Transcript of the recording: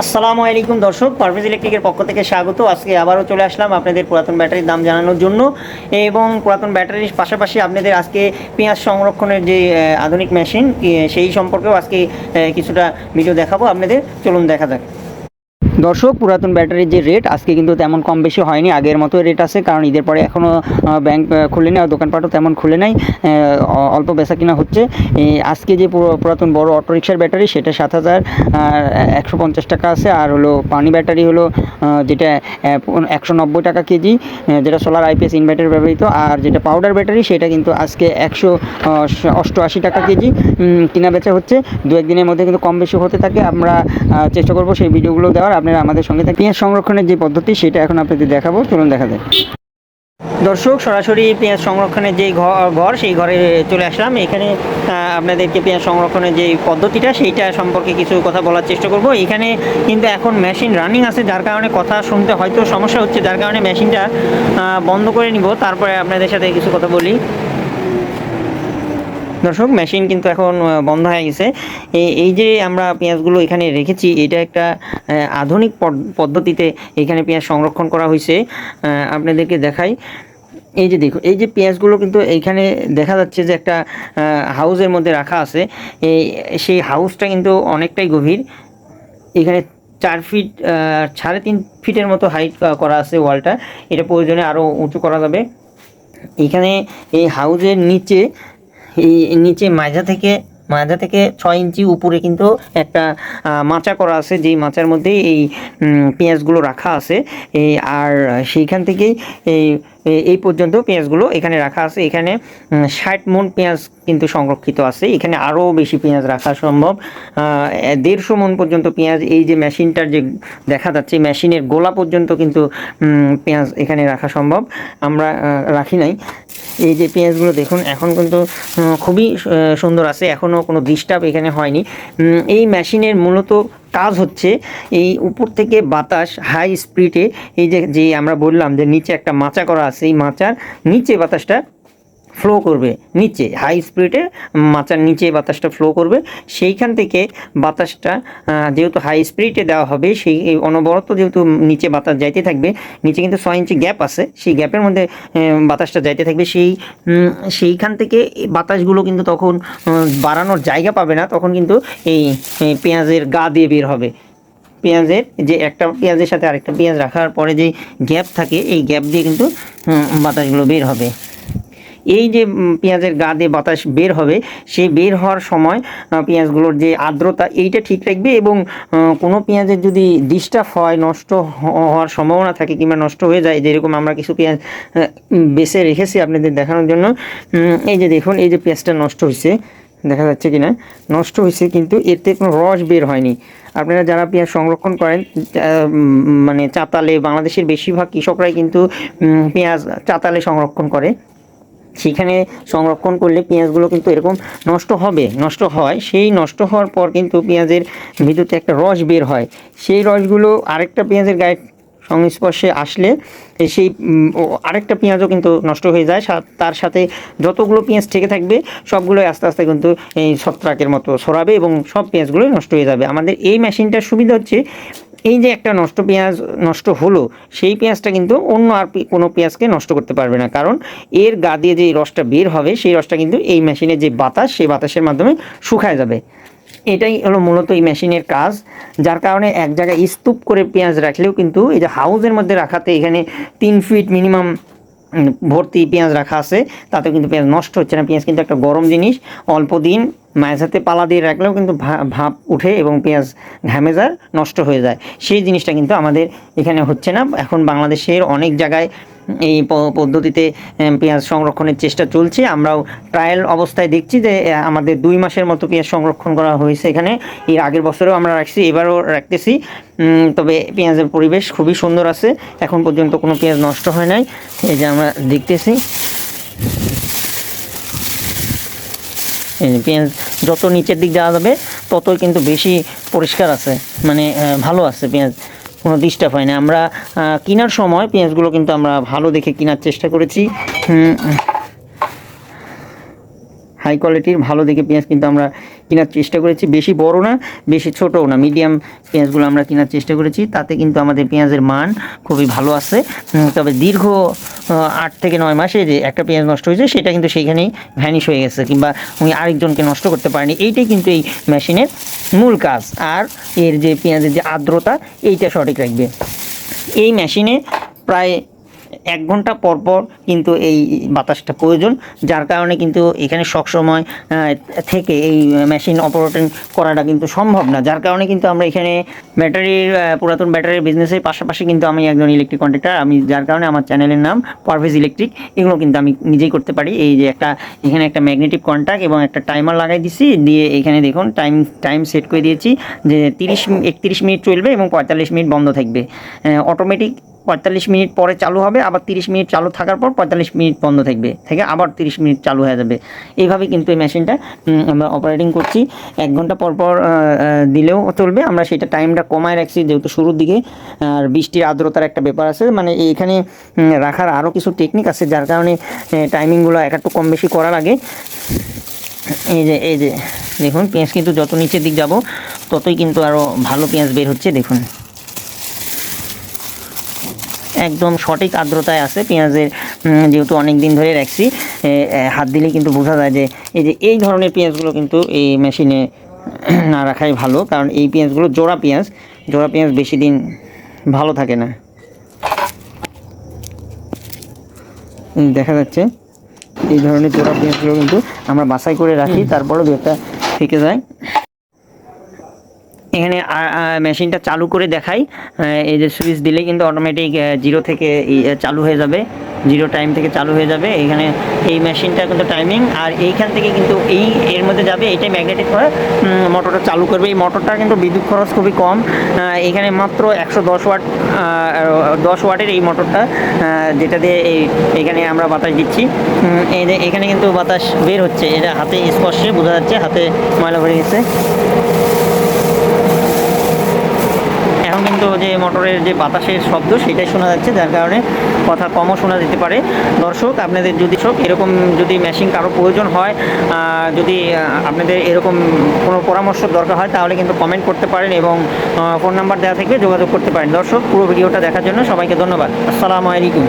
আসসালামু আলাইকুম দর্শক, পারভেজ ইলেকট্রিকের পক্ষ থেকে স্বাগত। আজকে আবারও চলে আসলাম আপনাদের পুরাতন ব্যাটারির দাম জানানোর জন্য। এবং পুরাতন ব্যাটারির পাশাপাশি আপনাদের আজকে পেঁয়াজ সংরক্ষণের যে আধুনিক মেশিন সেই সম্পর্কেও আজকে কিছুটা ভিডিও দেখাবো আপনাদের। চলুন দেখা যাক। দর্শক, পুরাতন ব্যাটারির যে রেট আজকে কিন্তু তেমন কম বেশি হয়নি, আগের মতো রেট আছে, কারণ ঈদের পরে এখনও ব্যাংক খুলে নেই দোকানপাটও তেমন খুলে নাই অল্প বেচা কিনা হচ্ছে। আজকে যে পুরো- পুরাতন বড় অটোরিক্সার ব্যাটারি, সেটা সাত হাজার একশো পঞ্চাশ টাকা আছে, আর হলো পানি ব্যাটারি হলো যেটা একশো নব্বই টাকা কেজি যেটা সোলার আইপিএস ইনভার্টার ব্যবহৃত, আর যেটা পাউডার ব্যাটারি সেটা কিন্তু আজকে একশো অষ্টআশি টাকা কেজি কিনা বেচা হচ্ছে। দু একদিনের মধ্যে কিন্তু কম বেশি হতে থাকে, আমরা চেষ্টা করব সেই ভিডিওগুলো দেওয়ার। আমাদের সঙ্গে থাকেন পেঁয়াজ সংরক্ষণের যে পদ্ধতি, সেটা এখন আপনাদের দেখাবো। চলুন দেখা যায় দর্শক, সরাসরি পেঁয়াজ সংরক্ষণের যে ঘর, সেই ঘরে চলে আসলাম। এখানে আপনাদেরকে পেঁয়াজ সংরক্ষণের যে পদ্ধতিটা, সেইটা সম্পর্কে কিছু কথা বলার চেষ্টা করব। এখানে কিন্তু এখন মেশিন রানিং আছে, যার কারণে কথা শুনতে হয়তো সমস্যা হচ্ছে। যার কারণে মেশিনটা বন্ধ করে নিব। তারপরে আপনাদের সাথে কিছু কথা বলি। দর্শক মেশিন কিন্তু এখন বন্ধ হয়ে গেছে। এই- যে আমরা পেঁয়াজগুলো এখানে রেখেছি, এটা একটা আধুনিক পদ- পদ্ধতিতে এখানে পেঁয়াজ সংরক্ষণ করা হয়েছে। আপনাদেরকে দেখাই। এই যে দেখুন, এই যে পেঁয়াজগুলো কিন্তু এইখানে দেখা যাচ্ছে যে একটা হাউসের মধ্যে রাখা আছে। এই সেই হাউসটা কিন্তু অনেকটাই গভীর। এখানে চার ফিট সাড়ে তিন ফিটের মতো হাইট করা আছে ওয়ালটা এটা প্রয়োজনে আরও উঁচু করা যাবে। এখানে এই হাউজের নিচে নিচে মাঝা থেকে মাঝা থেকে ছয় ইঞ্চি উপরে কিন্তু একটা মাচা করা আছে, যেই মাচার মধ্যে এই পেঁয়াজগুলো রাখা আছে। এই, আর সেইখান থেকেই এই এই- পর্যন্ত পেঁয়াজগুলো এখানে রাখা আছে। এখানে ষাট মন পেঁয়াজ কিন্তু সংরক্ষিত আছে। এখানে আরও বেশি পেঁয়াজ রাখা সম্ভব। দেড়শো মন পর্যন্ত পেঁয়াজ, এই যে মেশিনটার যে দেখা যাচ্ছে মেশিনের গোলা পর্যন্ত কিন্তু পেঁয়াজ এখানে রাখা সম্ভব। আমরা রাখি নাই। এই যে পেঁয়াজগুলো দেখুন, এখন কিন্তু খুবই সুন্দর আছে। এখনও কোনো ডিস্টার্ব এখানে হয়নি। এই মেশিনের মূলত কাজ হচ্ছে এই উপর থেকে বাতাস হাই স্পিডে এই যে যে আমরা বললাম যে নিচে একটা মাচা করা আছে, এই মাচার নিচে বাতাসটা ফ্লো করবে নিচে হাই স্পিডে মাচার নিচে বাতাসটা ফ্লো করবে। সেইখান থেকে বাতাসটা যেহেতু হাই স্পিডে দেওয়া হবে, সেই অনবরত যেহেতু নিচে বাতাস যাইতে থাকবে, নিচে কিন্তু ছয় ইঞ্চি গ্যাপ আছে, সেই গ্যাপের মধ্যে বাতাসটা যাইতে থাকবে। সেই সেইখান থেকে বাতাসগুলো কিন্তু তখন বাড়ানোর জায়গা পাবে না, তখন কিন্তু এই পেঁয়াজের গা দিয়ে বের হবে। পেঁয়াজের যে একটা পেঁয়াজের সাথে আরেকটা পেঁয়াজ রাখার পরে যে গ্যাপ থাকে, এই গ্যাপ দিয়ে কিন্তু বাতাসগুলো বের হবে। এই যে পেঁয়াজের গা দিয়ে বাতাস বের হবে, সেই বের হওয়ার সময় পেঁয়াজগুলোর যে আর্দ্রতা, এইটা ঠিক রাখবে এবং কোনো পেঁয়াজের যদি ডিস্টার্ব হয়, নষ্ট হওয়ার সম্ভাবনা থাকে কিংবা নষ্ট হয়ে যায়, যেরকম আমরা কিছু পেঁয়াজ বেছে রেখেছি আপনাদের দেখানোর জন্য এই যে দেখুন, এই যে পেঁয়াজটা নষ্ট হয়েছে দেখা যাচ্ছে কি না নষ্ট হয়েছে কিন্তু এতে কোনো রস বের হয়নি। আপনারা যারা পেঁয়াজ সংরক্ষণ করেন মানে চাতালে, বাংলাদেশের বেশিরভাগ কৃষকরাই কিন্তু পেঁয়াজ চাতালে সংরক্ষণ করে। সেখানে সংরক্ষণ করলে পেঁয়াজগুলো কিন্তু এরকম নষ্ট হবে, নষ্ট হয়। সেই নষ্ট হওয়ার পর কিন্তু পেঁয়াজের ভিতরতে একটা রস বের হয়। সেই রসগুলো আরেকটা পেঁয়াজের গায়ে সংস্পর্শে আসলে সেই আরেকটা পেঁয়াজও কিন্তু নষ্ট হয়ে যায়। তার সাথে যতগুলো পেঁয়াজ থেকে থাকবে, সবগুলোই আস্তে আস্তে কিন্তু এই ছত্রাকের মতো ছড়াবে এবং সব পেঁয়াজগুলোই নষ্ট হয়ে যাবে। আমাদের এই মেশিনটার সুবিধা হচ্ছে এই যে একটা নষ্ট পেঁয়াজ নষ্ট হলো, সেই পেঁয়াজটা কিন্তু অন্য আর কোনো পেঁয়াজকে নষ্ট করতে পারবে না। কারণ এর গা দিয়ে যে রসটা বের হবে, সেই রসটা কিন্তু এই মেশিনের যে বাতাস, সেই বাতাসের মাধ্যমে শুকায় যাবে। এটাই হলো মূলত এই মেশিনের কাজ, যার কারণে এক জায়গায় স্তূপ করে পেঁয়াজ রাখলেও কিন্তু এই যে হাউজের মধ্যে রাখাতে এখানে তিন ফিট মিনিমাম ভর্তি পেঁয়াজ রাখা আছে তাতে কিন্তু পেঁয়াজ নষ্ট হচ্ছে না। পেঁয়াজ কিন্তু একটা গরম জিনিস, অল্প দিন মায়ের সাথে পালা দিয়ে রাখলেও কিন্তু ভাপ উঠে এবং পেঁয়াজ ঘামে যায়, নষ্ট হয়ে যায়। সেই জিনিসটা কিন্তু আমাদের এখানে হচ্ছে না। এখন বাংলাদেশের অনেক জায়গায় এই পদ্ধতিতে পেঁয়াজ সংরক্ষণের চেষ্টা চলছে। আমরাও ট্রায়াল অবস্থায় দেখছি যে আমাদের দুই মাসের মতো পেঁয়াজ সংরক্ষণ করা হয়েছে এখানে। এর আগের বছরেও আমরা রাখছি, এবারও রাখতেছি। তবে পেঁয়াজের পরিবেশ খুবই সুন্দর আছে। এখন পর্যন্ত কোনো পেঁয়াজ নষ্ট হয় নাই। এই যে আমরা দেখতেছি। পেঁয়াজ যত নিচের দিক যাওয়া যাবে, ততই কিন্তু বেশি পরিষ্কার আছে। মানে ভালো আছে পেঁয়াজ। কোনো ডিস্টার্ব হয় না আমরা কেনার সময় পেঁয়াজগুলো কিন্তু আমরা ভালো দেখে কেনার চেষ্টা করেছি। হাই কোয়ালিটির ভালো দেখে পেঁয়াজ কিন্তু আমরা কেনার চেষ্টা করেছি। বেশি বড় না, বেশি ছোটও না। মিডিয়াম পেঁয়াজগুলো আমরা কেনার চেষ্টা করেছি। তাতে কিন্তু আমাদের পেঁয়াজের মান খুবই ভালো আছে। তবে দীর্ঘ আট থেকে নয় মাসে যে একটা পেঁয়াজ নষ্ট হয়েছে, সেটা কিন্তু সেইখানেই ভ্যানিশ হয়ে গেছে কিংবা উনি আরেকজনকে নষ্ট করতে পারেনি। এইটাই কিন্তু এই মেশিনের মূল কাজ। আর এর যে পেঁয়াজের যে আর্দ্রতা, এইটা সঠিক রাখবে। এই মেশিনে প্রায় এক ঘণ্টা পর পর কিন্তু এই বাতাসটা প্রয়োজন, যার কারণে কিন্তু এখানে সবসময় থেকে এই মেশিন অপারেটিং করাটা কিন্তু সম্ভব না। যার কারণে কিন্তু আমরা এখানে ব্যাটারির পুরাতন ব্যাটারির বিজনেসের পাশাপাশি কিন্তু আমি একজন ইলেকট্রিক কন্ট্রাক্টর আমি যার কারণে আমার চ্যানেলের নাম পারভেজ ইলেকট্রিক এগুলো কিন্তু আমি নিজেই করতে পারি। এই যে একটা, এখানে একটা ম্যাগনেটিক কন্ট্যাক্ট এবং একটা টাইমার লাগাই দিছি, দিয়ে এখানে দেখুন টাইম টাইম সেট করে দিয়েছি যে তিরিশ, একত্রিশ মিনিট চলবে এবং পঁয়তাল্লিশ মিনিট বন্ধ থাকবে। অটোমেটিক পঁয়তাল্লিশ মিনিট পরে চালু হবে, আবার তিরিশ মিনিট চালু থাকার পর পঁয়তাল্লিশ মিনিট বন্ধ থাকবে, থেকে আবার তিরিশ মিনিট চালু হয়ে যাবে। এইভাবে কিন্তু এই মেশিনটা আমরা অপারেটিং করছি। এক ঘণ্টা পর পর দিলেও চলবে। আমরা সেটা টাইমটা কমায় রাখছি, যেহেতু শুরুর দিকে, আর বৃষ্টির আর্দ্রতার একটা ব্যাপার আছে। মানে এখানে রাখার আরও কিছু টেকনিক আছে, যার কারণে টাইমিংগুলো এক একটু কম বেশি করা লাগে এই যে এই যে, দেখুন, পেঁয়াজ কিন্তু যত নিচের দিক যাব, ততই কিন্তু আরও ভালো পেঁয়াজ বের হচ্ছে, দেখুন। একদম সঠিক আর্দ্রতায় আছে পেঁয়াজের যেহেতু অনেক দিন ধরে রাখছি হাত দিলে কিন্তু বোঝা যায় যে এই যে এই ধরনের পেঁয়াজগুলো কিন্তু এই মেশিনে না রাখাই ভালো কারণ এই পেঁয়াজগুলো জোড়া পেঁয়াজ জোড়া পেঁয়াজ বেশি দিন ভালো থাকে না। দেখা যাচ্ছে এই ধরনের জোড়া পেঁয়াজগুলো কিন্তু আমরা বাছাই করে রাখি তারপরে দু একটা থেকে যায়। এখানে মেশিনটা চালু করে দেখাই। এই যে সুইচ দিলেই কিন্তু অটোমেটিক জিরো থেকে চালু হয়ে যাবে। জিরো টাইম থেকে চালু হয়ে যাবে। এখানে এই মেশিনটা কিন্তু টাইমিং আর এইখান থেকে কিন্তু এই এর মধ্যে যাবে এটাই ম্যাগনেটিক উম, মোটরটা চালু করবে। এই মোটরটা কিন্তু বিদ্যুৎ খরচ খুবই কম। এখানে মাত্র একশো দশ ওয়াট দশ ওয়াটের এই মোটরটা যেটা দিয়ে এই এখানে আমরা বাতাস দিচ্ছি। এই যে এখানে কিন্তু বাতাস বের হচ্ছে। এটা হাতে স্পর্শে বোঝা যাচ্ছে হাতে ময়লা ভরে গেছে। এখন কিন্তু যে মোটরের যে বাতাসের শব্দ, সেটাই শোনা যাচ্ছে। যার কারণে কথা কমও শোনা যেতে পারে। দর্শক, আপনাদের যদি এরকম যদি মেশিন কারও প্রয়োজন হয় যদি আপনাদের এরকম কোনো পরামর্শ দরকার হয়, তাহলে কিন্তু কমেন্ট করতে পারেন এবং ফোন নাম্বার দেওয়া থেকে যোগাযোগ করতে পারেন। দর্শক, পুরো ভিডিওটা দেখার জন্য সবাইকে ধন্যবাদ। আসসালামু আলাইকুম।